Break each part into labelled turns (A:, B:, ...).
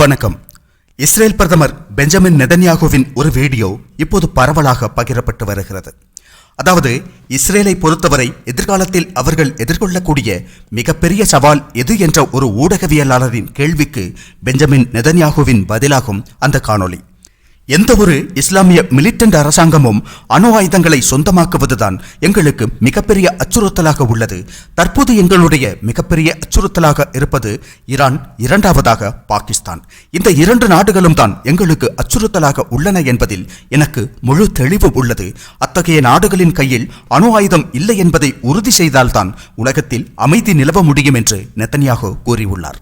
A: வணக்கம். இஸ்ரேல் பிரதமர் பெஞ்சமின் நெதன்யாகுவின் ஒரு வீடியோ இப்போது பரவலாக பகிரப்பட்டு வருகிறது. அதாவது இஸ்ரேலை பொறுத்தவரை எதிர்காலத்தில் அவர்கள் எதிர்கொள்ளக்கூடிய மிகப்பெரிய சவால் எது என்ற ஒரு ஊடகவியலாளரின் கேள்விக்கு பெஞ்சமின் நெதன்யாகுவின் பதிலாகும் அந்த காணொளி. எந்த ஒரு இஸ்லாமிய மிலிட்டன்ட் அரசாங்கமும் அணு ஆயுதங்களை சொந்தமாக்குவதுதான் எங்களுக்கு மிகப்பெரிய அச்சுறுத்தலாக உள்ளது. தற்போது எங்களுடைய மிகப்பெரிய அச்சுறுத்தலாக இருப்பது ஈரான் இரண்டாவதாக பாகிஸ்தான். இந்த இரண்டு நாடுகளும் தான் எங்களுக்கு அச்சுறுத்தலாக உள்ளன என்பதில் எனக்கு முழு தெளிவு உள்ளது. அத்தகைய நாடுகளின் கையில் அணு ஆயுதம் இல்லை என்பதை உறுதி செய்தால்தான் உலகத்தில் அமைதி நிலவ முடியும் என்று நெத்தன்யாகு கூறியுள்ளார்.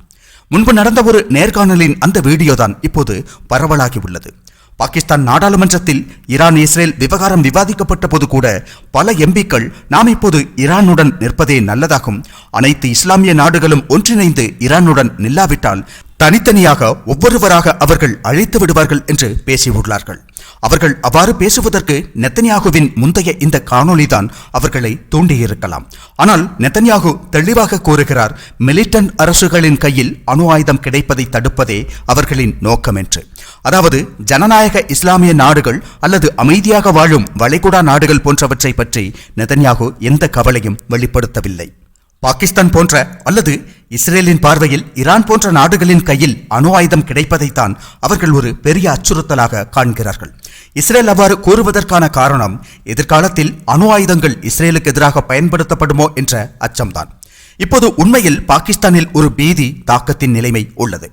A: முன்பு நடந்த ஒரு நேர்காணலின் அந்த வீடியோ தான் இப்போது பரவலாகி உள்ளது. பாகிஸ்தான் நாடாளுமன்றத்தில் ஈரான் இஸ்ரேல் விவகாரம் விவாதிக்கப்பட்ட போது கூட பல எம்பிக்கள் நாம் இப்போது ஈரானுடன் நிற்பதே நல்லதாகும். அனைத்து இஸ்லாமிய நாடுகளும் ஒன்றிணைந்து ஈரானுடன் நில்லாவிட்டால் தனித்தனியாக ஒவ்வொருவராக அவர்கள் அழைத்து விடுவார்கள் என்று பேசியுள்ளார்கள். அவர்கள் அவ்வாறு பேசுவதற்கு நெத்தன்யாகுவின் முந்தைய இந்த காணொளிதான் அவர்களை தூண்டியிருக்கலாம். ஆனால் நெத்தன்யாகு தெளிவாக கூறுகிறார் மிலிட்டன் அரசுகளின் கையில் அணு ஆயுதம் கிடைப்பதை தடுப்பதே அவர்களின் நோக்கம் என்று அதாவது ஜனநாயக இஸ்லாமிய நாடுகள் அல்லது அமைதியாக வாழும் வளைகுடா நாடுகள் போன்றவற்றை பற்றி நெதன்யாகு எந்த கவலையும் வெளிப்படுத்தவில்லை. பாகிஸ்தான் போன்ற அல்லது இஸ்ரேலின் பார்வையில் ஈரான் போன்ற நாடுகளின் கையில் அணு ஆயுதம் கிடைப்பதைத்தான் அவர்கள் ஒரு பெரிய அச்சுறுத்தலாக காண்கிறார்கள். இஸ்ரேல் அவ்வாறு கூறுவதற்கான காரணம் எதிர்காலத்தில் அணு ஆயுதங்கள் இஸ்ரேலுக்கு எதிராக பயன்படுத்தப்படுமோ என்ற அச்சம்தான். இப்போது உண்மையில் பாகிஸ்தானில் ஒரு பீதி தாக்கத்தின் நிலைமை உள்ளது.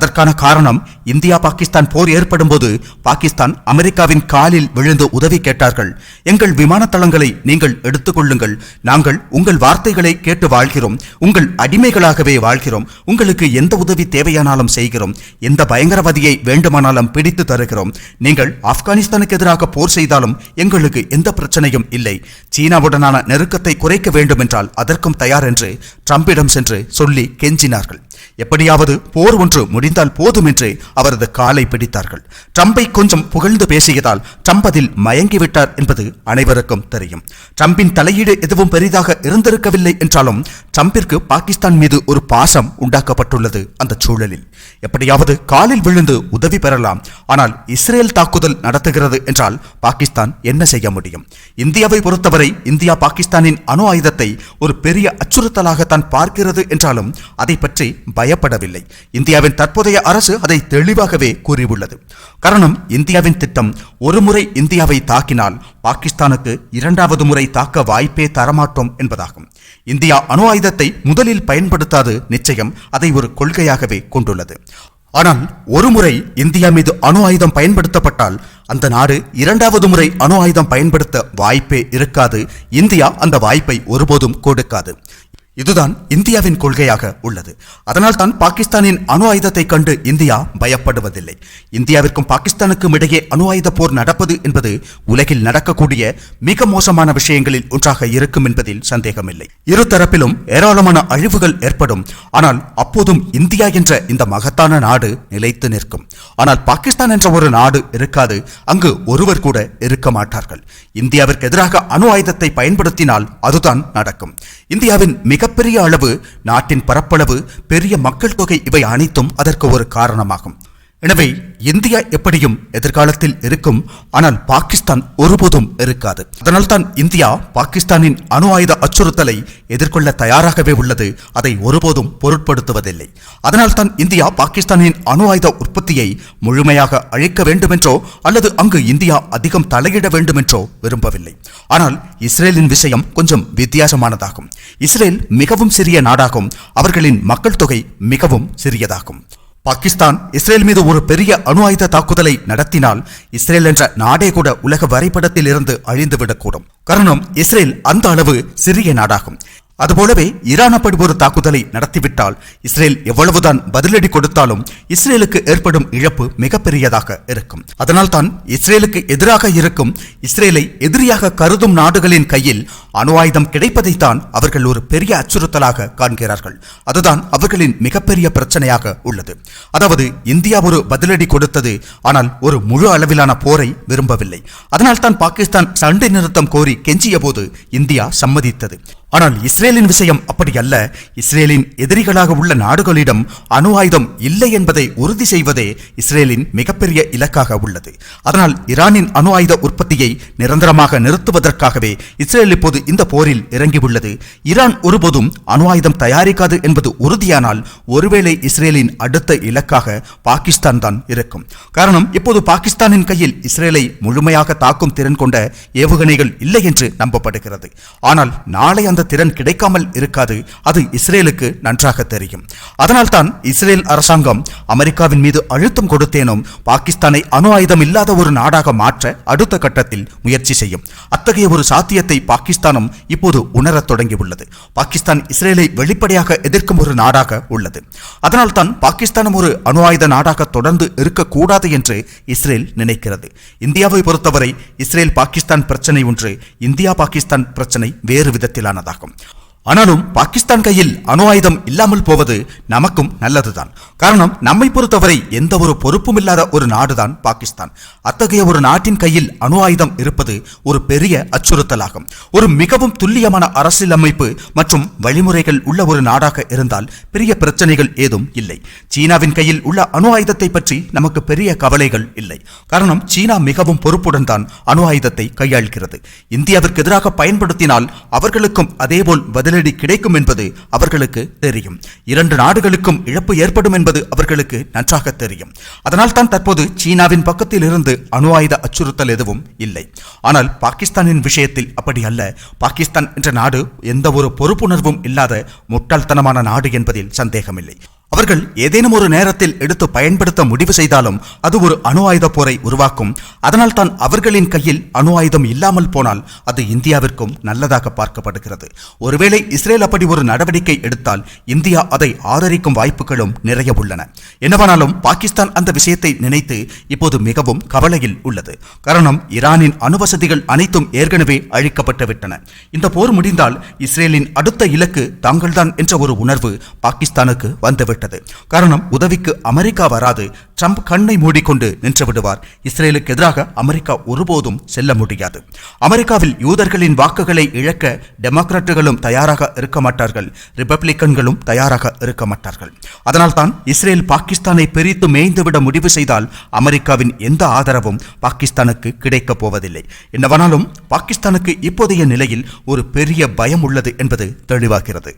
A: அதற்கான காரணம் இந்தியா பாகிஸ்தான் போர் ஏற்படும் போது பாகிஸ்தான் அமெரிக்காவின் காலில் விழுந்து உதவி கேட்டார்கள். எங்கள் விமான தளங்களை நீங்கள் எடுத்துக்கொள்ளுங்கள். நாங்கள் உங்கள் வார்த்தைகளை கேட்டு வாழ்கிறோம். உங்கள் அடிமைகளாகவே வாழ்கிறோம். உங்களுக்கு எந்த உதவி தேவையானாலும் செய்கிறோம். எந்த பயங்கரவாதியை வேண்டுமானாலும் பிடித்து தருகிறோம். நீங்கள் ஆப்கானிஸ்தானுக்கு எதிராக போர் செய்தாலும் எங்களுக்கு எந்த பிரச்சனையும் இல்லை. சீனாவுடனான நெருக்கத்தை குறைக்க வேண்டும் என்றால் அதற்கும் தயார் என்று ட்ரம்பிடம் சென்று சொல்லி கெஞ்சினார்கள். எப்படியாவது போர் ஒன்று முடிந்தால் போதும் என்று அவரது காலை பிடித்தார்கள். ட்ரம்பை கொஞ்சம் புகழ்ந்து பேசியதால் ட்ரம்ப் அதில் மயங்கிவிட்டார் என்பது அனைவருக்கும் தெரியும். ட்ரம்பின் தலையீடு எதுவும் பெரிதாக இருந்திருக்கவில்லை என்றாலும் ட்ரம்பிற்கு பாகிஸ்தான் மீது ஒரு பாசம் உண்டாக்கப்பட்டுள்ளது அந்த சூழலில். எப்படியாவது காலில் விழுந்து உதவி பெறலாம். ஆனால் இஸ்ரேல் தாக்குதல் நடத்துகிறது என்றால் பாகிஸ்தான் என்ன செய்ய முடியும்? இந்தியாவை பொறுத்தவரை இந்தியா பாகிஸ்தானின் அணு ஆயுதத்தை ஒரு பெரிய அச்சுறுத்தலாகத்தான் பார்க்கிறது என்றாலும் அதை பற்றி பயப்படவில்லை. இந்தியாவின் தற்போதைய அரசு அதை தெளிவாகவே கூறியுள்ளது. காரணம் இந்தியாவின் திட்டம் ஒருமுறை இந்தியாவை தாக்கினால் பாகிஸ்தானுக்கு இரண்டாவது முறை தாக்க வாய்ப்பே தரமாட்டோம் என்பதாகும். இந்தியா அணு ஆயுதத்தை முதலில் பயன்படுத்தாது நிச்சயம் அதை ஒரு கொள்கையாகவே கொண்டுள்ளது. ஆனால் ஒருமுறை இந்தியா மீது அணு ஆயுதம் பயன்படுத்தப்பட்டால் அந்த நாடு இரண்டாவது முறை அணு ஆயுதம் பயன்படுத்த வாய்ப்பே இருக்காது. இந்தியா அந்த வாய்ப்பை ஒருபோதும் கொடுக்காது. இதுதான் இந்தியாவின் கொள்கையாக உள்ளது. அதனால் தான் பாகிஸ்தானின் அணு ஆயுதத்தை கண்டு இந்தியா பயப்படுவதில்லை. இந்தியாவிற்கும் பாகிஸ்தானுக்கும் இடையே அணு ஆயுத போர் நடப்பது என்பது உலகில் நடக்கக்கூடிய மிக மோசமான விஷயங்களில் ஒன்றாக இருக்கும் என்பதில் சந்தேகமில்லை. இரு தரப்பிலும் ஏராளமான அழிவுகள் ஏற்படும். ஆனால் அப்போதும் இந்தியா என்ற இந்த மகத்தான நாடு நிலைத்து நிற்கும். ஆனால் பாகிஸ்தான் என்ற ஒரு நாடு இருக்காது. அங்கு ஒருவர் கூட இருக்க மாட்டார்கள். இந்தியாவிற்கு எதிராக அணு ஆயுதத்தை பயன்படுத்தினால் அதுதான் நடக்கும். இந்தியாவின் மிக மிகப்பெரிய அளவு நாட்டின் பரப்பளவு பெரிய மக்கள் தொகை இவை அனைத்தும் அதற்கு ஒரு காரணமாகும். எனவே இந்தியா எப்படியும் எதிர்காலத்தில் இருக்கும் ஆனால் பாகிஸ்தான் ஒருபோதும் இருக்காது. அதனால் தான் இந்தியா பாகிஸ்தானின் அணு ஆயுத அச்சுறுத்தலை எதிர்கொள்ள தயாராகவே உள்ளது. அதை ஒருபோதும் பொருட்படுத்துவதில்லை. அதனால் தான் இந்தியா பாகிஸ்தானின் அணு ஆயுத உற்பத்தியை முழுமையாக அழிக்க வேண்டுமென்றோ அல்லது அங்கு இந்தியா அதிகம் தலையிட வேண்டுமென்றோ விரும்பவில்லை. ஆனால் இஸ்ரேலின் விஷயம் கொஞ்சம் வித்தியாசமானதாகும். இஸ்ரேல் மிகவும் சிறிய நாடாகும். அவர்களின் மக்கள் தொகை மிகவும் சிறியதாகும். பாகிஸ்தான் இஸ்ரேல் மீது ஒரு பெரிய அணு ஆயுத தாக்குதலை நடத்தினால் இஸ்ரேல் என்ற நாடே கூட உலக வரைபடத்தில் இருந்து அழிந்துவிடக்கூடும். காரணம் இஸ்ரேல் அந்த அளவு சிறிய நாடாகும். அதுபோலவே ஈரான் அப்படி ஒரு தாக்குதலை நடத்திவிட்டால் இஸ்ரேல் எவ்வளவுதான் பதிலடி கொடுத்தாலும் இஸ்ரேலுக்கு ஏற்படும் இழப்பு மிகப்பெரியதாக இருக்கும். அதனால் தான் இஸ்ரேலுக்கு எதிராக இருக்கும் இஸ்ரேலை எதிரியாக கருதும் நாடுகளின் கையில் அணு ஆயுதம் கிடைப்பதைத்தான் அவர்கள் ஒரு பெரிய அச்சுறுத்தலாக காண்கிறார்கள். அதுதான் அவர்களின் மிகப்பெரிய பிரச்சனையாக உள்ளது. அதாவது இந்தியா ஒரு பதிலடி கொடுத்தது ஆனால் ஒரு முழு அளவிலான போரை விரும்பவில்லை. அதனால் தான் பாகிஸ்தான் சண்டை நிறுத்தம் கோரி கெஞ்சிய போது இந்தியா சம்மதித்தது. ஆனால் இஸ்ரேலின் விஷயம் அப்படி அல்ல. இஸ்ரேலின் எதிரிகளாக உள்ள நாடுகளிடம் அணு ஆயுதம் இல்லை என்பதை உறுதி செய்வதே இஸ்ரேலின் மிகப்பெரிய இலக்காக உள்ளது. அதனால் ஈரானின் அணு ஆயுத உற்பத்தியை நிரந்தரமாக நிறுத்துவதற்காகவே இஸ்ரேல் இப்போது இந்த போரில் இறங்கியுள்ளது. ஈரான் ஒருபோதும் அணு ஆயுதம் தயாரிக்காது என்பது உறுதியானால் ஒருவேளை இஸ்ரேலின் அடுத்த இலக்காக பாகிஸ்தான் தான் இருக்கும். காரணம் இப்போது பாகிஸ்தானின் கையில் இஸ்ரேலை முழுமையாக தாக்கும் திறன் கொண்ட ஏவுகணைகள் இல்லை என்று நம்பப்படுகிறது. ஆனால் நாளை அந்த திறன் கிடைக்காமல் இருக்காது. அது இஸ்ரேலுக்கு நன்றாக தெரியும். அதனால்தான் இஸ்ரேல் அரசாங்கம் அமெரிக்காவின் மீது அழுத்தம் கொடுத்தேனும் பாகிஸ்தானை அணு ஆயுதம் இல்லாத ஒரு நாடாக மாற்ற அடுத்த கட்டத்தில் முயற்சி செய்யும். அத்தகைய ஒரு சாத்தியத்தை பாகிஸ்தானும் இப்போது உணரத் தொடங்கியுள்ளது. பாகிஸ்தான் இஸ்ரேலை வெளிப்படையாக எதிர்க்கும் ஒரு நாடாக உள்ளது. அதனால்தான் பாகிஸ்தானும் ஒரு அணு ஆயுத நாடாக தொடர்ந்து இருக்கக்கூடாது என்று இஸ்ரேல் நினைக்கிறது. இந்தியாவை பொறுத்தவரை இஸ்ரேல் பாகிஸ்தான் பிரச்சனை ஒன்று இந்தியா பாகிஸ்தான் பிரச்சனை வேறு விதத்திலானதா Dagcom. ஆனாலும் பாகிஸ்தான் கையில் அணு ஆயுதம் இல்லாமல் போவது நமக்கும் நல்லதுதான். காரணம் நம்மை பொறுத்தவரை எந்த ஒரு பொறுப்பும் இல்லாத ஒரு நாடுதான் பாகிஸ்தான். அத்தகைய ஒரு நாட்டின் கையில் அணு ஆயுதம் இருப்பது ஒரு பெரிய அச்சுறுத்தலாகும். ஒரு மிகவும் துல்லியமான அரசியலமைப்பு மற்றும் வழிமுறைகள் உள்ள ஒரு நாடாக இருந்தால் பெரிய பிரச்சனைகள் ஏதும் இல்லை. சீனாவின் கையில் உள்ள அணு ஆயுதத்தை பற்றி நமக்கு பெரிய கவலைகள் இல்லை. காரணம் சீனா மிகவும் பொறுப்புடன் தான் அணு ஆயுதத்தை கையாள்கிறது. இந்தியாவிற்கு எதிராக பயன்படுத்தினால் அவர்களுக்கும் அதேபோல் பதில் பதிலடி கிடைக்கும் என்பது அவர்களுக்கு தெரியும். இரண்டு நாடுகளுக்கும் இழப்பு ஏற்படும் என்பது அவர்களுக்கு நன்றாக தெரியும். அதனால் தான் தற்போது சீனாவின் பக்கத்தில் இருந்து அணு ஆயுத அச்சுறுத்தல் எதுவும் இல்லை. ஆனால் பாகிஸ்தானின் விஷயத்தில் அப்படி அல்ல. பாகிஸ்தான் என்ற நாடு எந்த ஒரு பொறுப்புணர்வும் இல்லாத முட்டாள்தனமான நாடு என்பதில் சந்தேகமில்லை. அவர்கள் ஏதேனும் ஒரு நேரத்தில் எடுத்து பயன்படுத்த முடிவு செய்தாலும் அது ஒரு அணு ஆயுத போரை உருவாக்கும். அதனால் தான் அவர்களின் கையில் அணு ஆயுதம் இல்லாமல் போனால் அது இந்தியாவிற்கும் நல்லதாக பார்க்கப்படுகிறது. ஒருவேளை இஸ்ரேல் அப்படி ஒரு நடவடிக்கை எடுத்தால் இந்தியா அதை ஆதரிக்கும் வாய்ப்புகளும் நிறைய உள்ளன. என்னவானாலும் பாகிஸ்தான் அந்த விஷயத்தை நினைத்து இப்போது மிகவும் கவலையில் உள்ளது. காரணம் ஈரானின் அணுவசதிகள் அனைத்தும் ஏற்கனவே அழிக்கப்பட்டு விட்டன. இந்த போர் முடிந்தால் இஸ்ரேலின் அடுத்த இலக்கு தாங்கள்தான் என்ற ஒரு உணர்வு பாகிஸ்தானுக்கு வந்துவிட்டது. ஏற்பட்டது. காரணம் உதவிக்கு அமெரிக்கா வராது. ட்ரம்ப் கண்ணை மூடிக்கொண்டு நின்று விடுவார். இஸ்ரேலுக்கு எதிராக அமெரிக்கா ஒருபோதும் செல்ல முடியாது. அமெரிக்காவில் யூதர்களின் வாக்குகளை இழக்க டெமோக்ராட்டுகளும் தயாராக இருக்க மாட்டார்கள். ரிப்பப்ளிக்கன்களும் தயாராக இருக்க மாட்டார்கள். அதனால்தான் இஸ்ரேல் பாகிஸ்தானை பிரித்து மேய்ந்துவிட முடிவு செய்தால் அமெரிக்காவின் எந்த ஆதரவும் பாகிஸ்தானுக்கு கிடைக்கப் போவதில்லை. என்னவானாலும் பாகிஸ்தானுக்கு இப்போதைய நிலையில் ஒரு பெரிய பயம் உள்ளது என்பது தெளிவாகிறது.